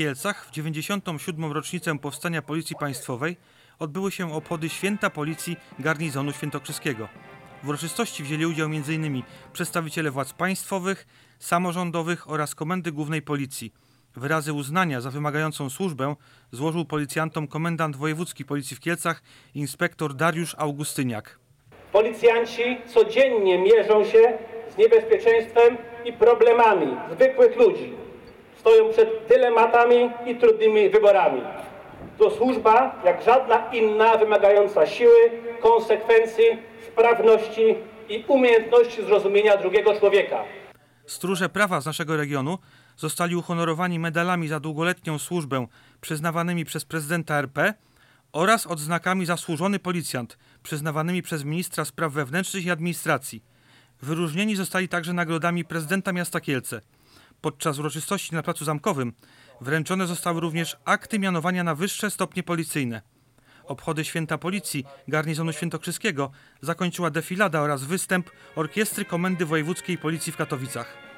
Kielcach w 97. rocznicę powstania Policji Państwowej odbyły się obchody Święta Policji Garnizonu Świętokrzyskiego. W uroczystości wzięli udział m.in. przedstawiciele władz państwowych, samorządowych oraz Komendy Głównej Policji. Wyrazy uznania za wymagającą służbę złożył policjantom komendant wojewódzki Policji w Kielcach inspektor Dariusz Augustyniak. Policjanci codziennie mierzą się z niebezpieczeństwem i problemami zwykłych ludzi. Stoją przed dylematami i trudnymi wyborami. To służba, jak żadna inna, wymagająca siły, konsekwencji, sprawności i umiejętności zrozumienia drugiego człowieka. Stróże prawa z naszego regionu zostali uhonorowani medalami za długoletnią służbę przyznawanymi przez prezydenta RP oraz odznakami Zasłużony Policjant przyznawanymi przez ministra spraw wewnętrznych i administracji. Wyróżnieni zostali także nagrodami prezydenta miasta Kielce. Podczas uroczystości na Placu Zamkowym wręczone zostały również akty mianowania na wyższe stopnie policyjne. Obchody Święta Policji Garnizonu Świętokrzyskiego zakończyła defilada oraz występ Orkiestry Komendy Wojewódzkiej Policji w Katowicach.